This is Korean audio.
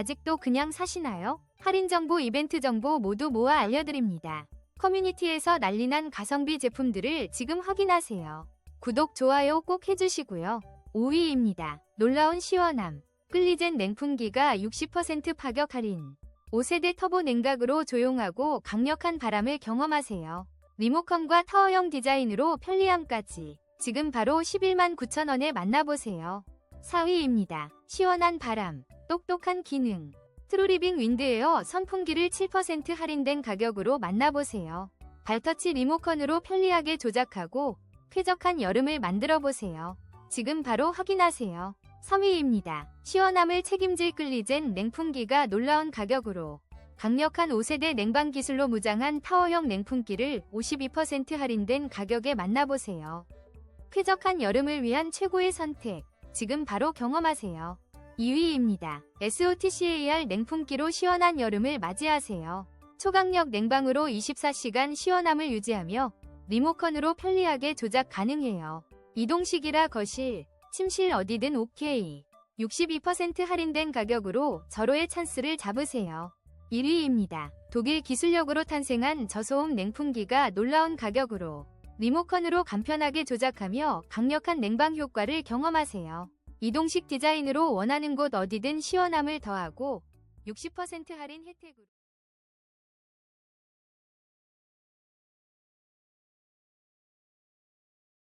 아직도 그냥 사시나요? 할인 정보, 이벤트 정보 모두 모아 알려드립니다. 커뮤니티에서 난리난 가성비 제품들을 지금 확인하세요. 구독, 좋아요 꼭 해주시고요. 5위입니다. 놀라운 시원함. 끌리젠 냉풍기가 60% 파격 할인. 5세대 터보 냉각으로 조용하고 강력한 바람을 경험하세요. 리모컨과 타워형 디자인으로 편리함까지. 지금 바로 11만 9천원에 만나보세요. 4위입니다. 시원한 바람, 똑똑한 기능. 트루리빙 윈드에어 선풍기를 7% 할인된 가격으로 만나보세요. 발터치 리모컨으로 편리하게 조작하고 쾌적한 여름을 만들어 보세요. 지금 바로 확인하세요. 3위입니다. 시원함을 책임질 끌리젠 냉풍기가 놀라운 가격으로 강력한 5세대 냉방 기술로 무장한 타워형 냉풍기를 52% 할인된 가격에 만나보세요. 쾌적한 여름을 위한 최고의 선택. 지금 바로 경험하세요. 2위입니다. SOTCAR 냉풍기로 시원한 여름을 맞이하세요. 초강력 냉방으로 24시간 시원함을 유지하며 리모컨으로 편리하게 조작 가능해요. 이동식이라 거실, 침실 어디든 오케이. 62% 할인된 가격으로 절호의 찬스를 잡으세요. 1위입니다. 독일 기술력으로 탄생한 저소음 냉풍기가 놀라운 가격으로 리모컨으로 간편하게 조작하며 강력한 냉방 효과를 경험하세요. 이동식 디자인으로 원하는 곳 어디든 시원함을 더하고 60% 할인 혜택으로